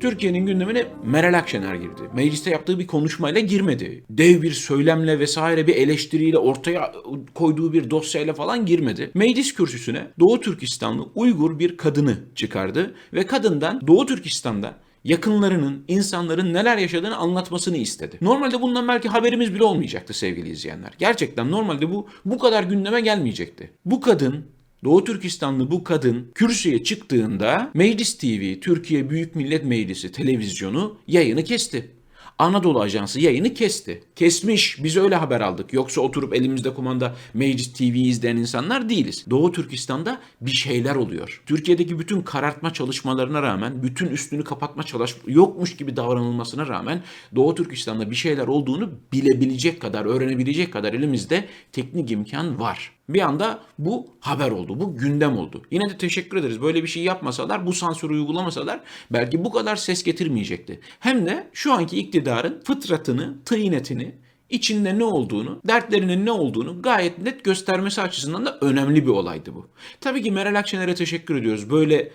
Türkiye'nin gündemine Meral Akşener girdi. Mecliste yaptığı bir konuşmayla girmedi. Dev bir söylemle vesaire bir eleştiriyle ortaya koyduğu bir dosyayla falan girmedi. Meclis kürsüsüne Doğu Türkistanlı Uygur bir kadını çıkardı ve kadından Doğu Türkistan'da yakınlarının, insanların neler yaşadığını anlatmasını istedi. Normalde bundan belki haberimiz bile olmayacaktı sevgili izleyenler. Gerçekten normalde bu bu kadar gündeme gelmeyecekti. Bu kadın Doğu Türkistanlı bu kadın kürsüye çıktığında Meclis TV, Türkiye Büyük Millet Meclisi televizyonu yayını kesti. Anadolu Ajansı yayını kesti. Kesmiş. Biz öyle haber aldık. Yoksa oturup elimizde kumanda Meclis TV'yi izleyen insanlar değiliz. Doğu Türkistan'da bir şeyler oluyor. Türkiye'deki bütün karartma çalışmalarına rağmen, bütün üstünü kapatma çalış yokmuş gibi davranılmasına rağmen Doğu Türkistan'da bir şeyler olduğunu bilebilecek kadar, öğrenebilecek kadar elimizde teknik imkan var. Bir anda bu haber oldu, bu gündem oldu. Yine de teşekkür ederiz. Böyle bir şey yapmasalar, bu sansürü uygulamasalar belki bu kadar ses getirmeyecekti. Hem de şu anki iktidarın fıtratını, tıynetini, içinde ne olduğunu, dertlerinin ne olduğunu gayet net göstermesi açısından da önemli bir olaydı bu. Tabii ki Meral Akşener'e teşekkür ediyoruz. Böyle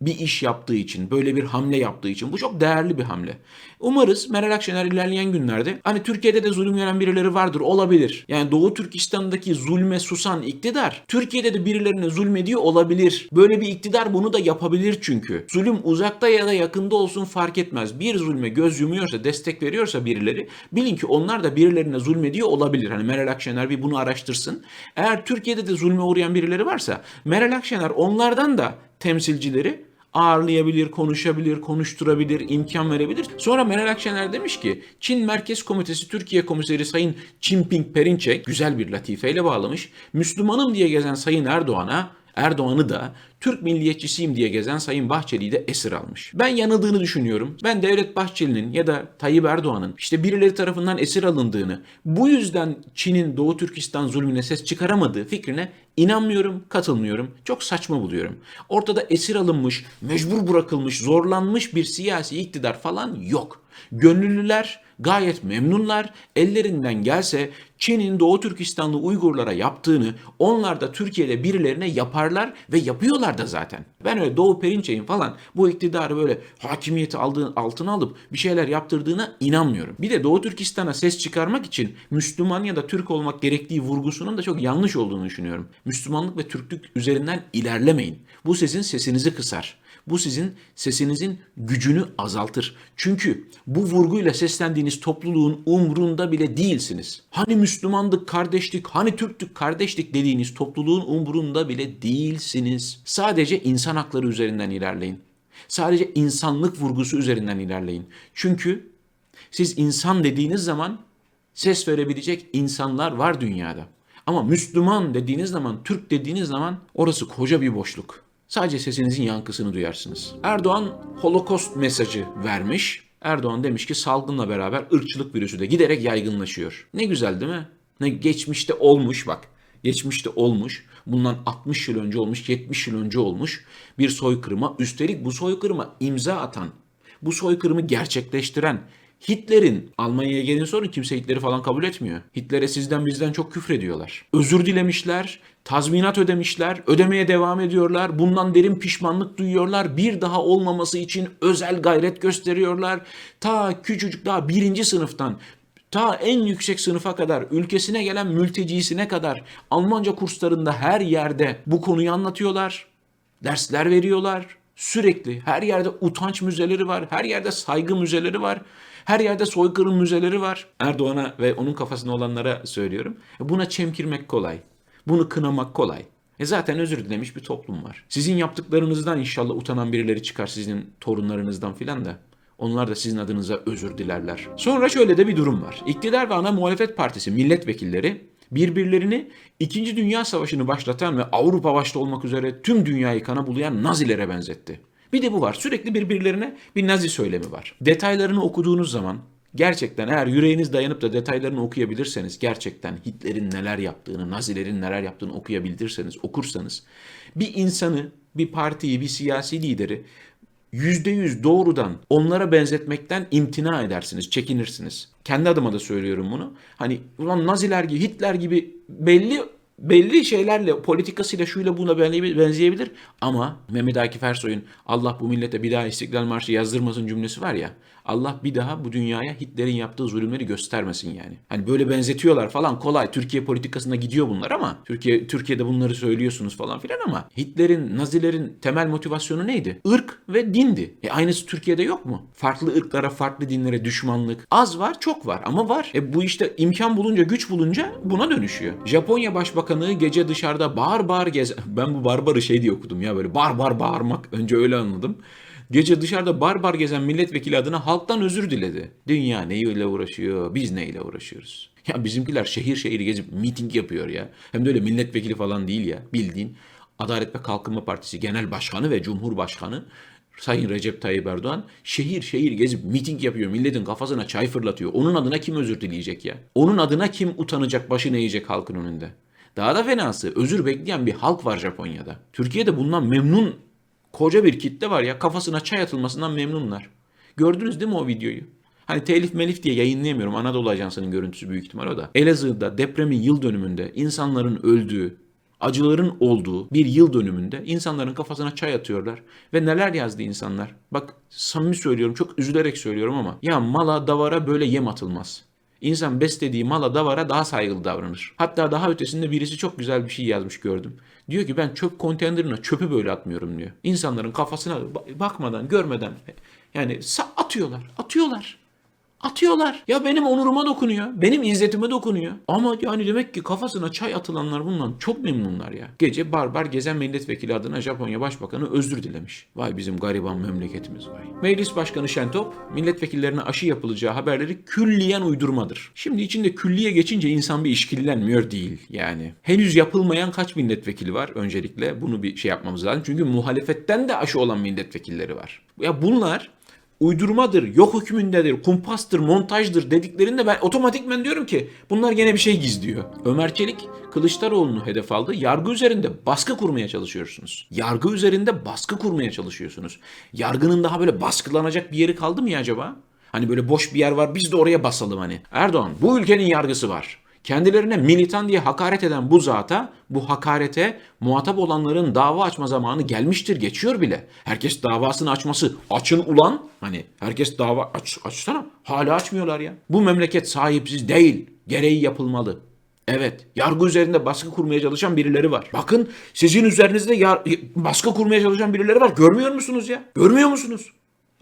bir iş yaptığı için, böyle bir hamle yaptığı için. Bu çok değerli bir hamle. Umarız Meral Akşener ilerleyen günlerde hani Türkiye'de de zulüm gören birileri vardır olabilir. Yani Doğu Türkistan'daki zulme susan iktidar Türkiye'de de birilerine zulmediyor olabilir. Böyle bir iktidar bunu da yapabilir çünkü. Zulüm uzakta ya da yakında olsun fark etmez. Bir zulme göz yumuyorsa, destek veriyorsa birileri bilin ki onlar da birilerine zulmediyor olabilir. Hani Meral Akşener bir bunu araştırsın. Eğer Türkiye'de de zulme uğrayan birileri varsa Meral Akşener onlardan da temsilcileri ağırlayabilir, konuşabilir, konuşturabilir, imkan verebilir. Sonra Meral Akşener demiş ki Çin Merkez Komitesi Türkiye Komiseri Sayın Jinping Perinçek güzel bir latifeyle bağlamış. Müslümanım diye gezen Sayın Erdoğan'a Erdoğan'ı da Türk milliyetçisiyim diye gezen Sayın Bahçeli'yi de esir almış. Ben yanıldığını düşünüyorum. Ben Devlet Bahçeli'nin ya da Tayyip Erdoğan'ın işte birileri tarafından esir alındığını, bu yüzden Çin'in Doğu Türkistan zulmüne ses çıkaramadığı fikrine inanmıyorum, katılmıyorum. Çok saçma buluyorum. Ortada esir alınmış, mecbur bırakılmış, zorlanmış bir siyasi iktidar falan yok. Gönüllüler gayet memnunlar. Ellerinden gelse Çin'in Doğu Türkistanlı Uygurlara yaptığını onlar da Türkiye'de birilerine yaparlar ve yapıyorlar da zaten. Ben öyle Doğu Perinçek'in falan bu iktidarı böyle hakimiyeti aldığı, altına alıp bir şeyler yaptırdığına inanmıyorum. Bir de Doğu Türkistan'a ses çıkarmak için Müslüman ya da Türk olmak gerektiği vurgusunun da çok yanlış olduğunu düşünüyorum. Müslümanlık ve Türklük üzerinden ilerlemeyin. Bu sizin sesinizi kısar. Bu sizin sesinizin gücünü azaltır. Çünkü bu vurguyla seslendiğiniz topluluğun umrunda bile değilsiniz. Hani Müslümandık, kardeşlik, hani Türktük, kardeşlik dediğiniz topluluğun umrunda bile değilsiniz. Sadece insan hakları üzerinden ilerleyin. Sadece insanlık vurgusu üzerinden ilerleyin. Çünkü siz insan dediğiniz zaman ses verebilecek insanlar var dünyada. Ama Müslüman dediğiniz zaman, Türk dediğiniz zaman orası koca bir boşluk. Sadece sesinizin yankısını duyarsınız. Erdoğan Holocaust mesajı vermiş. Erdoğan demiş ki salgınla beraber ırkçılık virüsü de giderek yaygınlaşıyor. Ne güzel değil mi? Ne geçmişte olmuş bak. Geçmişte olmuş. Bundan 60 yıl önce olmuş, 70 yıl önce olmuş bir soykırıma. Üstelik bu soykırıma imza atan, bu soykırımı gerçekleştiren Hitler'in Almanya'ya gelin sorun kimse Hitler'i falan kabul etmiyor. Hitler'e sizden bizden çok küfrediyorlar. Özür dilemişler, tazminat ödemişler, ödemeye devam ediyorlar. Bundan derin pişmanlık duyuyorlar. Bir daha olmaması için özel gayret gösteriyorlar. Ta küçücük daha birinci sınıftan ta en yüksek sınıfa kadar, ülkesine gelen mültecisine kadar Almanca kurslarında her yerde bu konuyu anlatıyorlar. Dersler veriyorlar. Sürekli her yerde utanç müzeleri var, her yerde saygı müzeleri var. Her yerde soykırım müzeleri var. Erdoğan'a ve onun kafasında olanlara söylüyorum. Buna çemkirmek kolay. Bunu kınamak kolay. E zaten özür dilemiş bir toplum var. Sizin yaptıklarınızdan inşallah utanan birileri çıkar sizin torunlarınızdan filan da. Onlar da sizin adınıza özür dilerler. Sonra şöyle de bir durum var. İktidar ve ana muhalefet partisi milletvekilleri birbirlerini 2. Dünya Savaşı'nı başlatan ve Avrupa başta olmak üzere tüm dünyayı kana bulayan Nazilere benzetti. Bir de bu var. Sürekli birbirlerine bir nazi söylemi var. Detaylarını okuduğunuz zaman gerçekten eğer yüreğiniz dayanıp da detaylarını okuyabilirseniz gerçekten Hitler'in neler yaptığını, Nazilerin neler yaptığını okuyabilirseniz, okursanız bir insanı, bir partiyi, bir siyasi lideri %100 doğrudan onlara benzetmekten imtina edersiniz, çekinirsiniz. Kendi adıma da söylüyorum bunu. Hani ulan Naziler gibi, Hitler gibi belli belli şeylerle, politikasıyla şuyla buna benze- benzeyebilir. Ama Mehmet Akif Ersoy'un Allah bu millete bir daha İstiklal Marşı yazdırmasın cümlesi var ya. Allah bir daha bu dünyaya Hitler'in yaptığı zulümleri göstermesin yani. Hani böyle benzetiyorlar falan kolay. Türkiye politikasına gidiyor bunlar ama Türkiye Türkiye'de bunları söylüyorsunuz falan filan ama Hitler'in, Nazilerin temel motivasyonu neydi? Irk ve dindi. E aynısı Türkiye'de yok mu? Farklı ırklara, farklı dinlere düşmanlık. Az var, çok var ama var. E bu işte imkan bulunca, güç bulunca buna dönüşüyor. Japonya Başbakanı gece dışarıda bağır bağır gez... Ben bu barbarı şey diye okudum ya böyle bar bar bağırmak. Önce öyle anladım. Gece dışarıda barbar gezen milletvekili adına halktan özür diledi. Dünya neyle uğraşıyor, biz neyle uğraşıyoruz? Ya bizimkiler şehir şehir gezip miting yapıyor ya. Hem de öyle milletvekili falan değil ya. Bildiğin Adalet ve Kalkınma Partisi Genel Başkanı ve Cumhurbaşkanı Sayın Recep Tayyip Erdoğan şehir şehir gezip miting yapıyor. Milletin kafasına çay fırlatıyor. Onun adına kim özür dileyecek ya? Onun adına kim utanacak, başını eğecek halkın önünde? Daha da fenası özür bekleyen bir halk var Japonya'da. Türkiye'de bundan memnun koca bir kitle var ya kafasına çay atılmasından memnunlar. Gördünüz değil mi o videoyu? Hani telif melif diye yayınlayamıyorum. Anadolu Ajansı'nın görüntüsü büyük ihtimal o da. Elazığ'da depremin yıl dönümünde insanların öldüğü, acıların olduğu bir yıl dönümünde insanların kafasına çay atıyorlar. Ve neler yazdı insanlar? Bak samimi söylüyorum çok üzülerek söylüyorum ama ya mala davara böyle yem atılmaz. İnsan beslediği mala davara daha saygılı davranır. Hatta daha ötesinde birisi çok güzel bir şey yazmış gördüm. Diyor ki ben çöp konteynerine çöpü böyle atmıyorum diyor. İnsanların kafasına ba- bakmadan, görmeden yani atıyorlar, atıyorlar. Atıyorlar. Ya benim onuruma dokunuyor. Benim izzetime dokunuyor. Ama yani demek ki kafasına çay atılanlar bundan çok memnunlar ya. Gece barbar gezen milletvekili adına Japonya Başbakanı özür dilemiş. Vay bizim gariban memleketimiz vay. Meclis Başkanı Şentop, milletvekillerine aşı yapılacağı haberleri külliyen uydurmadır. Şimdi içinde külliye geçince insan bir işkillenmiyor değil yani. Henüz yapılmayan kaç milletvekili var öncelikle bunu bir şey yapmamız lazım. Çünkü muhalefetten de aşı olan milletvekilleri var. Ya bunlar uydurmadır, yok hükmündedir, kumpastır, montajdır dediklerinde ben otomatikmen diyorum ki bunlar gene bir şey gizliyor. Ömer Çelik Kılıçdaroğlu'nu hedef aldı. Yargı üzerinde baskı kurmaya çalışıyorsunuz. Yargı üzerinde baskı kurmaya çalışıyorsunuz. Yargının daha böyle baskılanacak bir yeri kaldı mı ya acaba? Hani böyle boş bir yer var biz de oraya basalım hani. Erdoğan bu ülkenin yargısı var. Kendilerine militan diye hakaret eden bu zata, bu hakarete muhatap olanların dava açma zamanı gelmiştir, geçiyor bile. Herkes davasını açması, açın ulan. Hani herkes dava aç, açsana. Hala açmıyorlar ya. Bu memleket sahipsiz değil, gereği yapılmalı. Evet, yargı üzerinde baskı kurmaya çalışan birileri var. Bakın sizin üzerinizde yar- baskı kurmaya çalışan birileri var. Görmüyor musunuz ya? Görmüyor musunuz?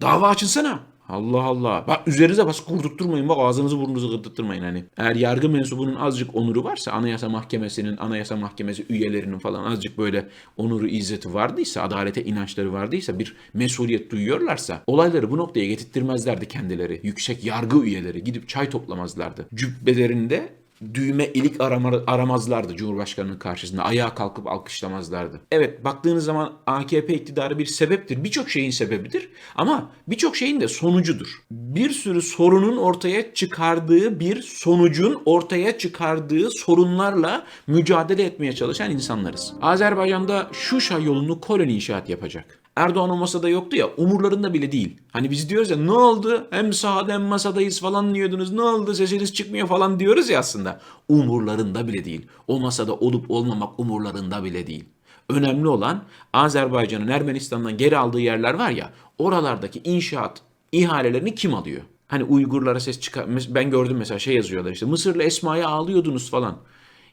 Dava açılsana. Allah Allah. Bak üzerinize baskı kurdurtturmayın. Bak ağzınızı burnunuzu gırdıttırmayın hani. Eğer yargı mensubunun azıcık onuru varsa anayasa mahkemesinin, anayasa mahkemesi üyelerinin falan azıcık böyle onuru, izzeti vardıysa, adalete inançları vardıysa, bir mesuliyet duyuyorlarsa olayları bu noktaya getirttirmezlerdi kendileri. Yüksek yargı üyeleri gidip çay toplamazlardı. Cübbelerinde düğme ilik arama, aramazlardı Cumhurbaşkanı'nın karşısında. Ayağa kalkıp alkışlamazlardı. Evet baktığınız zaman AKP iktidarı bir sebeptir. Birçok şeyin sebebidir. Ama birçok şeyin de sonucudur. Bir sürü sorunun ortaya çıkardığı bir sonucun ortaya çıkardığı sorunlarla mücadele etmeye çalışan insanlarız. Azerbaycan'da Şuşa yolunu koloni inşaat yapacak. Erdoğan o masada yoktu ya umurlarında bile değil. Hani biz diyoruz ya ne oldu hem sahada hem masadayız falan diyordunuz ne oldu sesiniz çıkmıyor falan diyoruz ya aslında. Umurlarında bile değil. O masada olup olmamak umurlarında bile değil. Önemli olan Azerbaycan'ın Ermenistan'dan geri aldığı yerler var ya oralardaki inşaat ihalelerini kim alıyor? Hani Uygurlara ses çıkar. Ben gördüm mesela şey yazıyorlar işte Mısır'la Esma'ya ağlıyordunuz falan.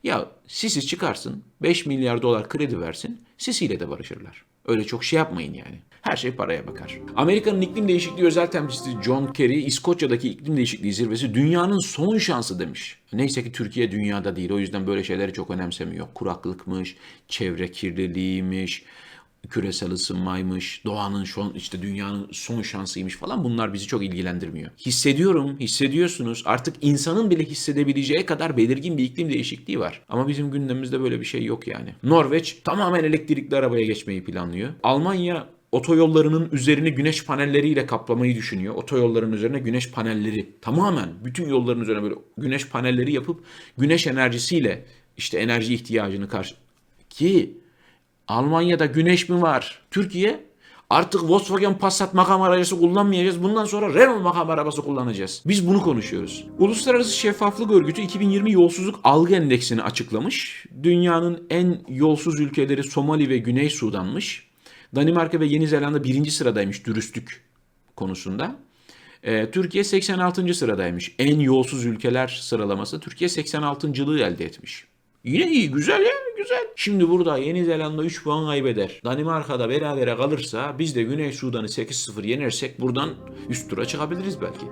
Ya Sisi çıkarsın 5 milyar dolar kredi versin Sisi de barışırlar. Öyle çok şey yapmayın yani. Her şey paraya bakar. Amerika'nın iklim değişikliği özel temsilcisi John Kerry, İskoçya'daki iklim değişikliği zirvesi dünyanın son şansı demiş. Neyse ki Türkiye dünyada değil. O yüzden böyle şeyleri çok önemsemiyor. Kuraklıkmış, çevre kirliliğiymiş, küresel ısınmaymış, doğanın şu işte dünyanın son şansıymış falan bunlar bizi çok ilgilendirmiyor. Hissediyorum, hissediyorsunuz. Artık insanın bile hissedebileceği kadar belirgin bir iklim değişikliği var. Ama bizim gündemimizde böyle bir şey yok yani. Norveç tamamen elektrikli arabaya geçmeyi planlıyor. Almanya otoyollarının üzerini güneş panelleriyle kaplamayı düşünüyor. Otoyolların üzerine güneş panelleri tamamen bütün yolların üzerine böyle güneş panelleri yapıp güneş enerjisiyle işte enerji ihtiyacını karşı ki Almanya'da güneş mi var? Türkiye Artık Volkswagen Passat makam arabası kullanmayacağız. Bundan sonra Renault makam arabası kullanacağız. Biz bunu konuşuyoruz. Uluslararası Şeffaflık Örgütü 2020 yolsuzluk algı endeksini açıklamış. Dünyanın en yolsuz ülkeleri Somali ve Güney Sudan'mış. Danimarka ve Yeni Zelanda birinci sıradaymış dürüstlük konusunda. Ee, Türkiye 86. sıradaymış. En yolsuz ülkeler sıralaması Türkiye 86.lığı elde etmiş. Yine iyi, güzel ya, güzel. Şimdi burada Yeni Zelanda 3 puan kaybeder. Danimarka'da berabere kalırsa biz de Güney Sudan'ı 8-0 yenersek buradan üst tura çıkabiliriz belki.